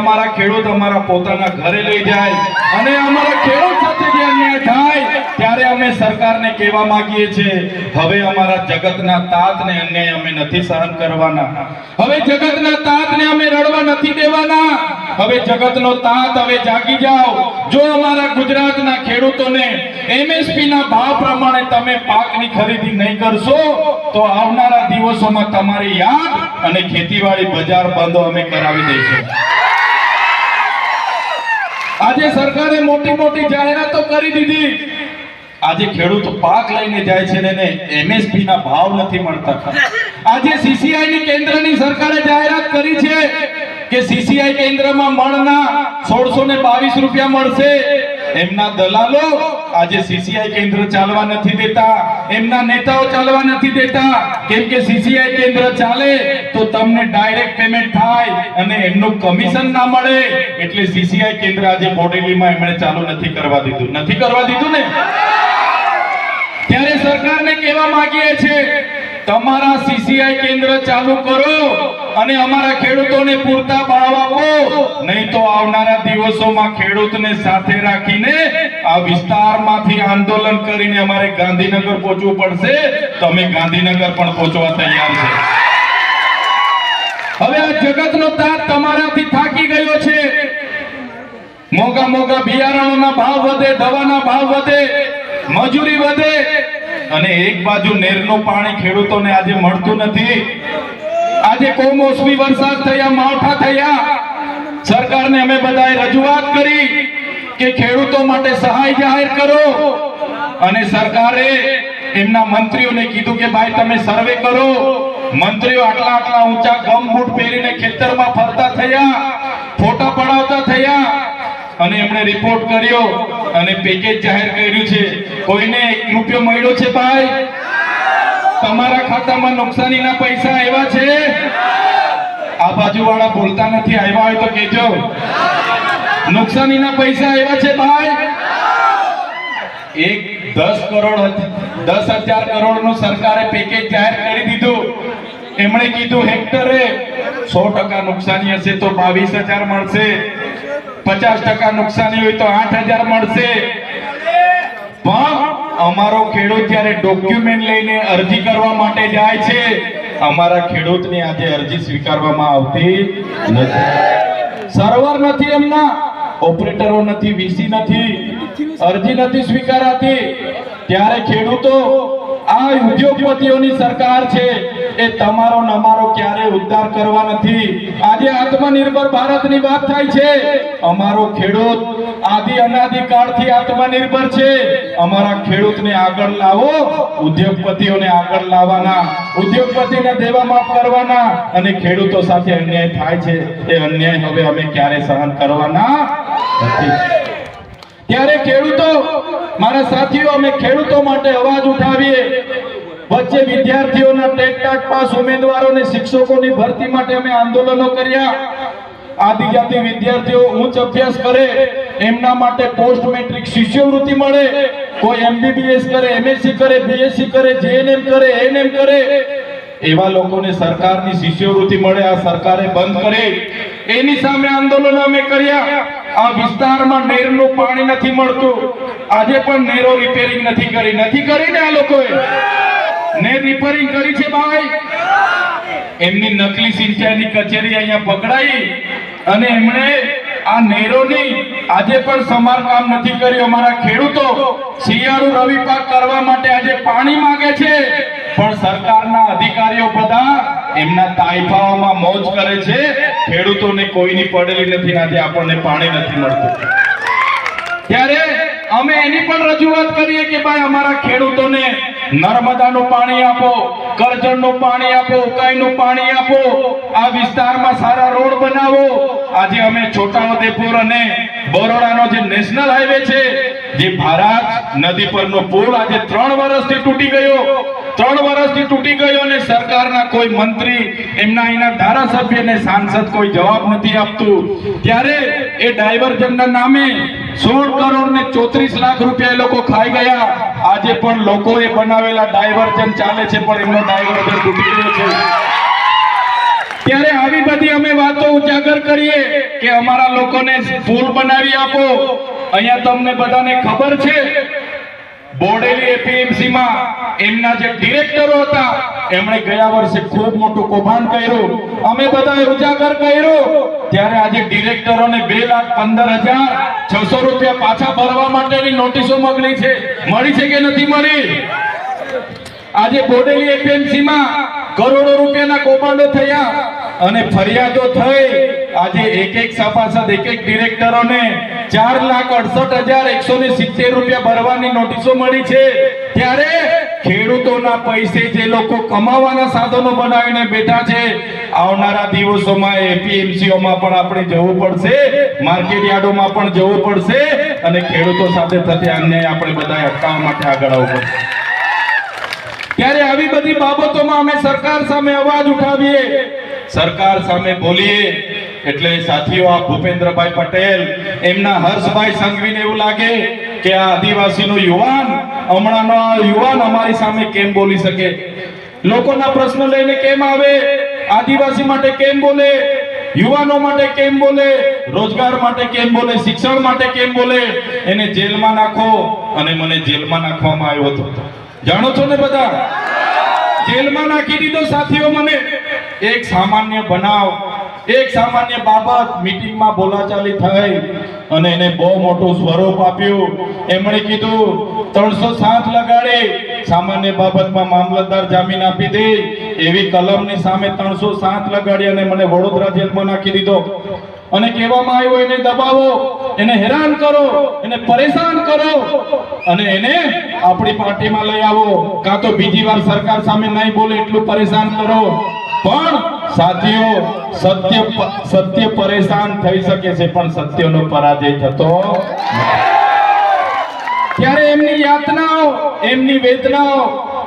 અમારા ખેડૂત અમારા પોતાના ઘરે લઈ જાય અને અમારા ખેડૂત સાથે જે અન્યાય થાય, ત્યારે અમે સરકારને કહેવા માંગીએ છીએ, હવે અમારા જગતના તાતને અન્યાય અમે નથી સહન કરવાના. હવે જગતના તાતને અમે રડવા નથી દેવાના. હવે જગતનો તાત હવે જાગી જાઓ. જો અમારા ગુજરાતના ખેડૂતોને એમએસપી ના ભાવ પ્રમાણે તમે પાકની ખરીદી નહીં કરશો, તો આવનારા દિવસોમાં તમારી યાદ અને ખેતીવાડી બજાર બંધ અમે કરાવી દઈશું. આજે સરકારે મોટી મોટી જાહેરાતો કરી દીધી. આજે ખેડૂત પાક લઈને જાય છે ને એમએસપી ના ભાવ નથી મળતા આજે સીસીઆઈ ની કેન્દ્રની સરકારે જાહેરાત કરી છે કે સીસીઆઈ કેન્દ્રમાં મણના સોળસો ને બાવીસ રૂપિયા મળશે. એમના દલાલો આજે સીસીઆઈ કેન્દ્ર ચાલવા નથી દેતા, એમના નેતાઓ ચાલવા નથી દેતા. કેમ કે સીસીઆઈ કેન્દ્ર ચાલે તો તમને ડાયરેક્ટ પેમેન્ટ થાય અને એમનું કમિશન ના મળે. એટલે સીસીઆઈ કેન્દ્ર આજે બોડેલીમાં એમણે ચાલુ નથી કરવા દીધું. નથી કરવા દીધું ને? ત્યારે સરકારને કહેવા માંગીએ છે તમારા સીસીઆઈ કેન્દ્ર ચાલુ કરો અને અમારા ખેડૂતોને પૂરતા ભાવ આપો. નહીં તો આવનારા દિવસોમાં ખેડૂતને સાથે રાખીને આ વિસ્તારમાંથી આંદોલન કરીને અમારે ગાંધીનગર પહોંચવું પડશે. તમે ગાંધીનગર પણ પહોંચવા તૈયાર છે. હવે આ જગતનો તાત તમારાથી થાકી ગયો છે. મોંઘા મોંઘા બિયારણોના ભાવ વધે, દવાના ભાવ વધે, મજૂરી વધે અને એક બાજુ નેરનું પાણી ખેડૂતોને આજે મળતું નથી. આજે કોમોસમી વરસાદ થયા, માવઠા થયા. સરકારને અમે બધાએ રજૂઆત કરી કે ખેડૂતો માટે સહાય જાહેર કરો. અને સરકારે એમના મંત્રીઓને કીધું કે ભાઈ તમે સર્વે કરો. મંત્રીઓ આટલા આટલા ઊંચા ગમ બૂટ પહેરીને ખેતરમાં ફરતા થયા, ફોટા પડાવતા થયા. અને એમણે રિપોર્ટ કર્યો અને પેકેજ જાહેર કર્યું છે. કોઈને એક રૂપિયો મળ્યો છે ભાઈ? તમારા ખાતામાં નુકસાનીના પૈસા આવ્યા છે? આ બાજુવાળા બોલતા નથી, આવ્યા હોય તો કહેજો. નુકસાનીના પૈસા આવ્યા છે ભાઈ? એક દસ કરોડ દસ હજાર કરોડનું સરકારે પેકેજ જાહેર કરી દીધું. એમણે કીધું, હેક્ટરે સો ટકા નુકસાની હશે તો બાવીસ હજાર મળશે. પચાસ ટકા નુકસાની હોય તો આઠ હજાર મળશે. પણ અમારો ખેડૂત જ્યારે ડોક્યુમેન્ટ લઈને અરજી કરવા માટે જાય છે, અમારા ખેડૂતની આજે અરજી સ્વીકારવામાં આવતી નથી. સર્વર નથી એમના, ઓપરેટરો નથી, વીસી નથી, અરજી નથી સ્વીકારાતી. ત્યારે ખેડૂતો આ ઉદ્યોગપતિઓની સરકાર છે એ તમારો નમારો ક્યારે ઉદ્ધાર કરવા નથી. આજે આત્મનિર્ભર ભારતની વાત થાય છે. અમારો ખેડૂત આદિ અનાદિકાળથી આત્મનિર્ભર છે. અમારા ખેડૂતને આગળ લાવો, ઉદ્યોગપતિઓને આગળ લાવવાના, ઉદ્યોગપતિને દેવા માફ કરવાના અને ખેડૂતો સાથે અન્યાય થાય છે. એ અન્યાય હવે અમે ક્યારે સહન કરવાના નથી. ત્યારે ખેડૂતો મારા સાથીઓ, અમે ખેડૂતો માટે અવાજ ઉઠાવીએ. વચ્ચે વિદ્યાર્થીઓના ટેટ પાસ ઉમેદવારોને શિક્ષકોની ભરતી માટે અમે આંદોલનો કર્યા. આદિજાતિ વિદ્યાર્થીઓ, ઉચ્ચ અભ્યાસ કરે, એમના માટે પોસ્ટ મેટ્રિક શિષ્યવૃત્તિ મળે. કોઈ એમબીબીએસ કરે, એમએસસી કરે, બીએસસી કરે, જેએનએમ કરે, એએનએમ કરે, એવા લોકોને સરકારની શિષ્યવૃત્તિ મળે, આ સરકારે બંધ કરે. એની સામે આંદોલન અમે કર્યા. આ વિસ્તારમાં નેરનું પાણી નથી મળતું. આજે પણ નેરો રિપેરિંગ નથી કરી. નથી કરી ને આ લોકોએ? નેર રિપેરિંગ કરી છે ભાઈ? એમની નકલી સિંચાઈની કચેરી અહીંયા પકડાઈ અને એમણે આ નેરોની આજે પણ સમારકામ નથી કર્યું. અમારા ખેડૂતો શિયાળુ રવિ પાક કરવા માટે આજે પાણી માંગે છે. પણ સરકારના અધિકારીઓ બધા એમના તાઇફાઓમાં મોજ કરે છે. ખેડૂતોને કોઈની પડેલી નથી નાથી આપણને પાણી નથી મળતું. ત્યારે અમે એની પણ રજૂઆત કરીએ કે ભાઈ અમારા ખેડૂતોને નર્મદાનું પાણી આપો, કરજણનું પાણી આપો, ઉકાઈનું પાણી આપો, આ વિસ્તારમાં સારા રોડ બનાવો. આજે અમે છોટાઉદેપુર અને બરોડાનો જે નેશનલ હાઈવે છે, જે ભારત નદી પરનો પુલ આજે ત્રણ વર્ષથી તૂટી ગયો. ત્રણ વર્ષથી તૂટી ગયો અને સરકારના કોઈ મંત્રી, એમના અહીંના ધારાસભ્ય અને સાંસદ કોઈ જવાબ નથી આપતું. ત્યારે એ ડાયવર્ઝનના નામે સોળ કરોડ ને ચોત્રીસ લાખ રૂપિયા એ લોકો ખાઈ ગયા. આજે પણ લોકોએ બનાવેલા ડાયવર્જન ચાલે છે, પણ એમનો ડાયવર્જન તૂટી ગયો છે. ત્યારે આવી બધી અમે વાતો ઉજાગર કરીએ કે અમારા લોકોને પુલ બનાવી આપો. અહીંયા તમને બધાને ખબર છે બોડેલી એપીએમસી માં એમના જે ડિરેક્ટરો હતા, એમણે ગયા વર્ષે ખૂબ મોટું કૌભાંડ કર્યું. અમે બધાએ ઉજાગર કર્યું. ત્યારે આજે ડિરેક્ટરોને બે લાખ પંદર હજાર છસો રૂપિયા પાછા ભરવા માટેની નોટિસો મોકલી છે. મળી છે કે નથી મળી? આજે બોડેલી એપીએમસી માં કરોડો રૂપિયાના કૌભાંડો થયા. અને ફરિયાદો થઈ. આજે એક એક સભાસદ એક એક ડિરેક્ટરોને ચાર લાખ અડસઠ હજાર એકસો ને સિત્તેર રૂપિયા ભરવાની નોટિસો મળી છે. ત્યારે ખેડૂતોના પૈસે જે લોકો કમાવાના સાધનો બનાવીને બેઠા છે, આવનારા દિવસોમાં એપીએમસીઓમાં પણ આપણે જવું પડશે, માર્કેટ યાર્ડોમાં પણ જવું પડશે અને ખેડૂતો સાથે થતી અન્યાય આપણે બધા અટકાવવા માટે આગળ આવવું પડશે. ત્યારે આવી બધી બાબતોમાં અમે સરકાર સામે અવાજ ઉઠાવીએ. સરકાર સામે બોલીએ, એટલે સાથીઓ આ ભૂપેન્દ્રભાઈ પટેલ, એમના હર્ષભાઈ સંઘવીને એવું લાગે કે આ આદિવાસીનો યુવાન, હમણાંનો યુવાન અમારી સામે કેમ બોલી શકે? લોકોના પ્રશ્નો લઈને કેમ આવે? આદિવાસી માટે કેમ બોલે? યુવાનો માટે કેમ બોલે? રોજગાર માટે કેમ બોલે? શિક્ષણ માટે કેમ બોલે? એને જેલમાં નાખો અને મને જેલમાં નાખવામાં આવ્યો હતો. જાણો છો ને બધા? જેલમાં નાખી દીધો સાથીઓ મને. એક સામાન્ય બનાવ, એક સામાન્ય બાબત મીટિંગમાં બોલાચાલી થઈ અને એને બહુ મોટું સ્વરૂપ આપ્યું. એમણે કીધું, ત્રણસો સાત લગાડી. સામાન્ય બાબતમાં મામલતદાર જામીન આપી દે એવી કલમની સામે ત્રણસો સાત લગાડી અને મને વડોદરા જેલમાં નાખી દીધો. અને કહેવામાં આવ્યો, એને દબાવો, એને હેરાન કરો, એને પરેશાન કરો અને એને આપણી પાર્ટીમાં લઈ આવો. કાં તો બીજી વાર સરકાર સામે નહીં બોલે એટલું પરેશાન કરો. પણ સાથીઓ, સત્ય સત્ય પરેશાન થઈ શકે છે, પણ સત્યનો પરાજય થતો ત્યારે એમની યાતનાઓ, એમની વેદનાઓ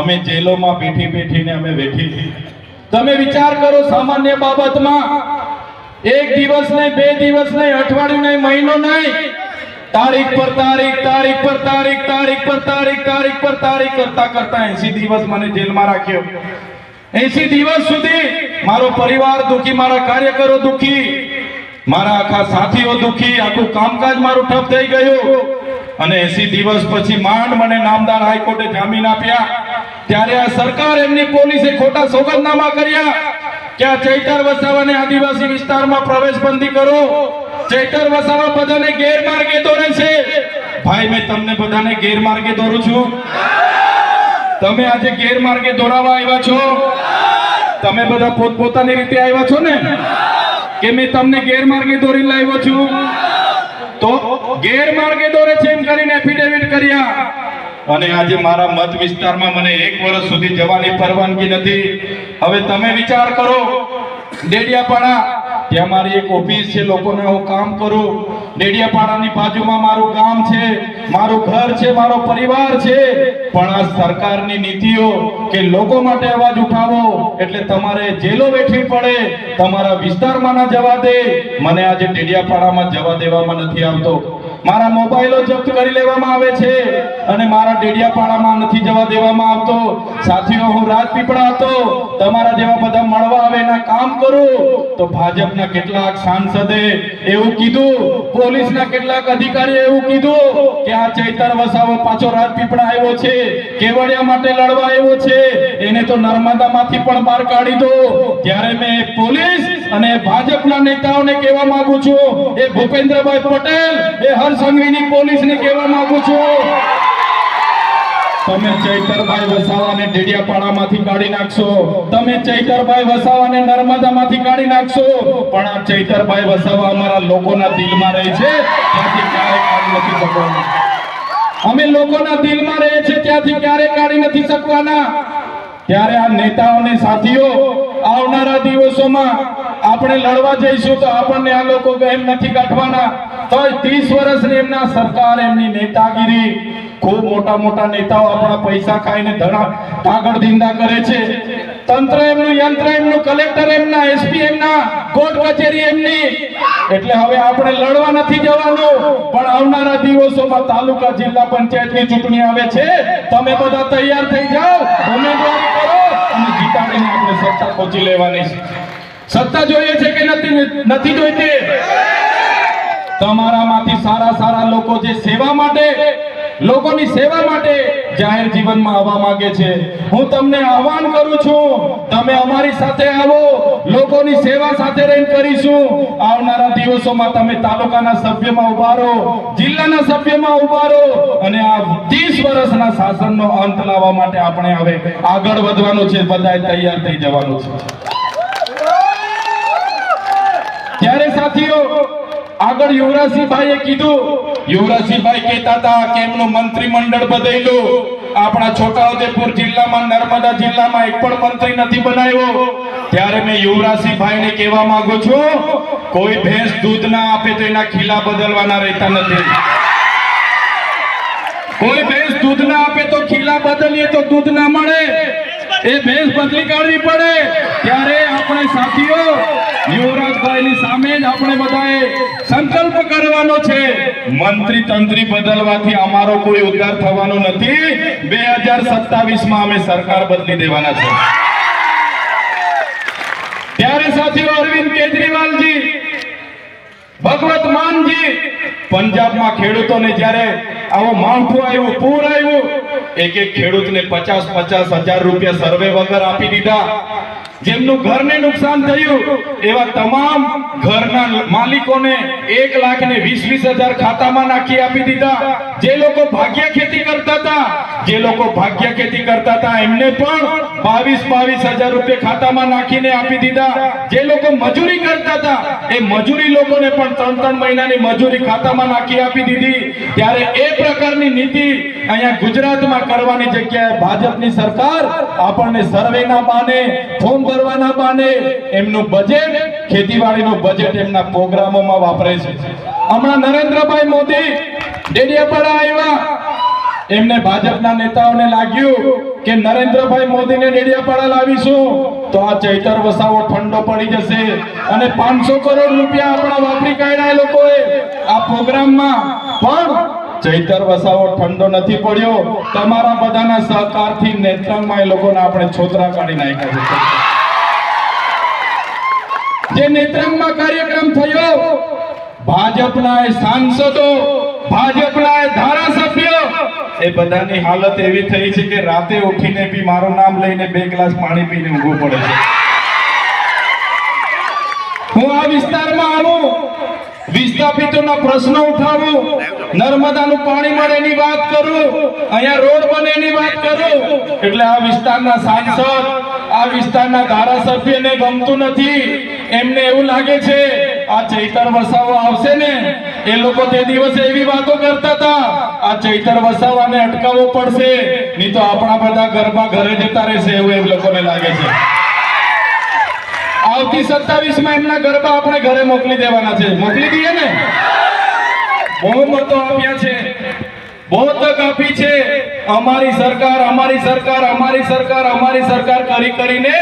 અમે જેલોમાં બેઠી બેઠીને અમે બેઠી તમે વિચાર કરો સામાન્ય બાબતમાં, એક દિવસ નહીં, બે દિવસ નહીં, અઠવાડિયું નહીં, મહિનો નહીં. તારીખ પર તારીખ તારીખ પર તારીખ તારીખ પર તારીખ તારીખ પર તારીખ કરતા કરતા એસી દિવસ મને જેલમાં રાખ્યો. એસી દિવસ સુધી મારો પરિવાર દુખી, મારા કાર્યકરો દુખી, મારા આખા સાથીઓ દુખી, આખું કામકાજ મારું ઠપ થઈ ગયું. અને એસી દિવસ પછી માંડ મને નામદાર હાઈકોર્ટે જામીન આપ્યા. ત્યારે આ સરકાર એમની પોલીસે ખોટા સોગંદનામા કર્યા કે આ ચૈતર વસાવાને આદિવાસી વિસ્તારમાં પ્રવેશ બંધી કરો. ચૈતર વસાવા બધાને ગેરમાર્ગે દોરે છે. ભાઈ, મેં તમને બધાને ગેરમાર્ગે દોરું છું. તમે આજે ગેરમાર્ગે દોરાવા આવ્યા છો? તમે બધા પોતપોતાની રીતે આવ્યા છો ને? કે મેં તમને ગેરમાર્ગે દોરી લાવ્યો છું? તો ગેરમાર્ગે દોરે છે એમ કરીને એફિડેવિટ કર્યા. અને આજે મારા મત વિસ્તારમાં મને એક વર્ષ સુધી જવાની પરવાનગી નથી. હવે તમે વિચાર કરો, ડેડિયાપાડા ત્યાં મારી એક ઓફિસ છે, લોકોને હું કામ કરું. ડેડિયાપાડાની બાજુમાં મારું ગામ છે, મારું ઘર છે, મારો પરિવાર છે. પણ આ સરકારની નીતિઓ કે લોકો માટે અવાજ ઉઠાવો, એટલે તમારે જેલો વેઠવી પડે, તમારા વિસ્તારમાં ના જવા દે. મને આજે ડેડિયાપાડામાં જવા દેવામાં નથી આવતો. મારા મોબાઈલો જપ્ત કરી લેવામાં આવે છે અને મારા ડેડિયાપાડામાં નથી જવા દેવામાં આવતો. સાથીઓ, હું રાજપીપળા હતો. તમારા જેવા બધા મળવા આવે એના કામ કરું. તો ભાજપના કેટલાક સાંસદે એવું કીધું, પોલીસના કેટલાક અધિકારીએ એવું કીધું કે આ ચૈતર વસાવો પાછો રાજપીપળા આવ્યો છે, કેવડિયા માટે લડવા આવ્યો છે. એને તો નર્મદામાંથી પણ બહાર કાઢી દો. ત્યારે મેં પોલીસ અને ભાજપના નેતાઓને કહેવા માંગુ છું, એ ભૂપેન્દ્રભાઈ પટેલ, એ હર્ષંઘવીની પોલીસને કહેવા માંગુ છું. તમે ચૈતરભાઈ વસાવાને ડેડિયાપાડામાંથી કાઢી નાખશો. તમે ચૈતરભાઈ વસાવાને નર્મદામાંથી કાઢી નાખશો. પણ આ ચૈતરભાઈ વસાવા અમારા લોકોના દિલમાં રહે છે. ત્યાંથી ક્યારેય કાઢી નથી શકવાના. અમે લોકોના દિલમાં રહે છે, ત્યાંથી ક્યારે કાઢી નથી શકવાના. ત્યારે આ નેતાઓને સાથીઓ, આવનારા દિવસોમાં આપણે લડવા જઈશું તો આપણને આ લોકો ગેમ નથી કાઢવાના. તો ત્રીસ વર્ષની એમના સરકાર, એમની નેતાગીરી, ખૂબ મોટા મોટા નેતાઓ આપણા પૈસા ખાઈને ધણા કાગળ ધીંદા કરે છે. તંત્ર એમનું, યંત્ર એમનું, કલેક્ટર એમના એસપી એમના, કોર્ટ કચેરી એમની. એટલે હવે આપણે લડવા નથી જવાનું, પણ આવનારા દિવસોમાં તાલુકા જિલ્લા પંચાયતની ચૂંટણી આવે છે. તમે બધા તૈયાર થઈ જાઓ, ઉમેદવારી કરો અને જીતાડીને આપણે સત્તા પહોંચી લેવાની છે. સત્તા જોઈએ છે કે નથી નથી જોઈતી? તમારામાંથી સારા સારા લોકો જે સેવા માટે, લોકોની સેવા માટે જાહેર જીવનમાં આવવા માંગે છે. હું તમને આહવાન કરું છું, તમે અમારી સાથે આવો, લોકોની સેવા સાથે રહીને કરીશું. આવનારા દિવસોમાં તમે તાલુકાના સભ્યમાં ઊભા રહો, જિલ્લાના સભ્યમાં ઊભા રહો અને આ 30 વર્ષના શાસનનો અંત લાવવા માટે આપણે હવે આગળ વધવાનું છે, બધાએ તૈયાર થઈ જવાનું છે. ત્યારે સાથીઓ આગળ યુવરાજસિંહભાઈએ કીધું, યુવરાજસિંહભાઈ કહેતા હતા કે એમનું મંત્રીમંડળ બદલ્યું. આપણા છોટાઉદેપુર જિલ્લામાં નર્મદા જિલ્લામાં એક પણ મંત્રી નથી બનાવ્યો. ત્યારે મેં યુવરાજસિંહભાઈને કહેવા માંગુ છું, કોઈ ભેંસ દૂધ ના આપે તો એના ખીલા બદલવાના રહેતા નથી. કોઈ ભેંસ દૂધ ના આપે તો ખીલા બદલીએ તો દૂધ ના મળે. એ ભેંસ બદલી કાઢવી પડે. ત્યારે આપણે સાથીઓ યુવરાજભાઈની સામે જ આપણે બધાએ સંકલ્પ કરવાનો છે. મંત્રી તંત્રી બદલવાથી અમારો કોઈ ઉદ્ધાર થવાનો નથી. બે હજાર સત્તાવીસમાં અમે સરકાર બદલી દેવાના છે. ત્યારે સાથીઓ અરવિંદ કેજરીવાલજી, ભગવત માનજી, પંજાબમાં ખેડૂતોને જ્યારે આવો માવઠું આવ્યું, પૂર આવ્યું એક એક ખેડૂતને પચાસ પચાસ હજાર રૂપિયા સર્વે વગર આપી દીધા. જેમનું ઘરને નુકસાન થયું, એવા તમામ ઘરના માલિકોને એક લાખ ને વીસ વીસ હજાર ખાતામાં નાખી આપી દીધા. જે લોકો ભાગ્ય ખેતી કરતા હતા, જે લોકો ભાગ્ય ખેતી કરતા હતા, એમને પણ બાવીસ બાવીસ હજાર રૂપિયા ખાતામાં નાખીને આપી દીધા. જે લોકો મજૂરી કરતા હતા, એ મજૂરી લોકોને પણ ત્રણ ત્રણ મહિનાની મજૂરી ખાતામાં નાખી આપી દીધી. ત્યારે એ પ્રકારની નીતિ અહીંયા ગુજરાતમાં કરવાની જગ્યાએ ભાજપની સરકાર આપણને સર્વેના બાને, ફોર્મ ભરવાના બાને, એમનું બજેટ ખેતીવાડીનું બજેટ એમના પ્રોગ્રામોમાં વાપરે છે. હમણાં નરેન્દ્રભાઈ મોદી ડેડિયાપાડા આવ્યા. એમને ભાજપના નેતાઓને લાગ્યું કે નરેન્દ્રભાઈ મોદીને ડેડિયાપાડા લાવીશું. તો આ ચૈતર વસાવો ઠંડો પડી જશે. અને પાંચસો કરોડ રૂપિયા આપણા વાપરી કાઢ્યા એ લોકોએ આ પ્રોગ્રામમાં. પણ ચૈતર વસાવો ઠંડો નથી પડ્યો. તમારા બધાના સહકારથી નેત્રંગમાં એ લોકોને આપણે છોતરા કાઢી નાખ્યા છે. જે નેત્રંગમાં કાર્યક્રમ થયો, ભાજપના સાંસદો ભાજપના ધારાસભ્યો. એ બધાની હાલત એવી થઈ છે કે રાતે ઉઠીને બી મારું નામ લઈને બે ગ્લાસ પાણી પીને ઊંઘવું પડે છે. હું આ વિસ્તારમાં આવું વિસ્થાપિતોના પ્રશ્નો ઉઠાવું નર્મદાનું પાણી મળે એની વાત કરું અહીંયા રોડ બને એની વાત કરું. એટલે આ વિસ્તારના સાંસદ આ વિસ્તારના ધારાસભ્યને ગમતું નથી. એમને એવું લાગે છે આ ચૈતર વસાવો આવશે ને? એ લોકો તે દિવસે એવી વાતો કરતા હતા, આ ચૈતર વસાવાને અટકાવવો પડશે, નહીં તો આપણા બધા ગરબા ઘરે જતા રહેશે, એવું એમ લોકોને લાગે છે. આવતી સત્તાવીસમાં એમના ગરબા આપણે ઘરે મોકલી દેવાના છે. મોકલી દઈએ ને? બહુ મતો આપ્યા છે. બહુ તક આપી છે. અમારી સરકાર અમારી સરકાર અમારી સરકાર અમારી સરકાર કરી કરીને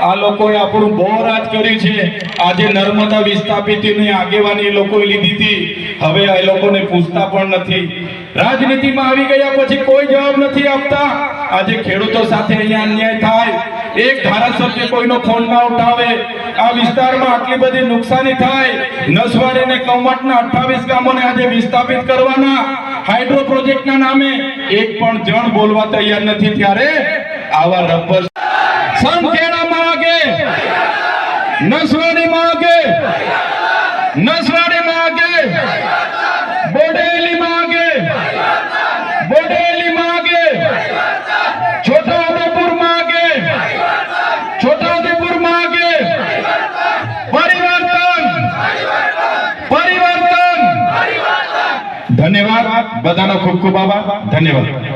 આ લોકોએ આપણું બહુ રાજ કર્યું છે. આજે નર્મદા વિસ્થાપિતની આગેવાની લોકોએ લીધી હતી. હવે આ લોકોને પૂછતા પણ નથી. રાજનીતિમાં આવી ગયા પછી કોઈ જવાબ નથી આપતા. આજે ખેડૂતો સાથે અહીંયા અન્યાય થાય. એક ધારાસભ્ય કોઈનો ફોન ના ઉઠાવે. આ વિસ્તારમાં આટલી બધી નુકસાની થાય. નસવાડી ને કમટના 28 ગામોને આજે વિસ્થાપિત કરવાના. હાઇડ્રો પ્રોજેક્ટના નામે એક પણ જણ બોલવા તૈયાર નથી ત્યારે આવા રબ્બર સંખેડામાં આગે નસવાડીમાં આગે નસવાડીમાં આગે બોડેલીમાં બધાનો ખૂબ ખૂબ આભાર. ધન્યવાદ.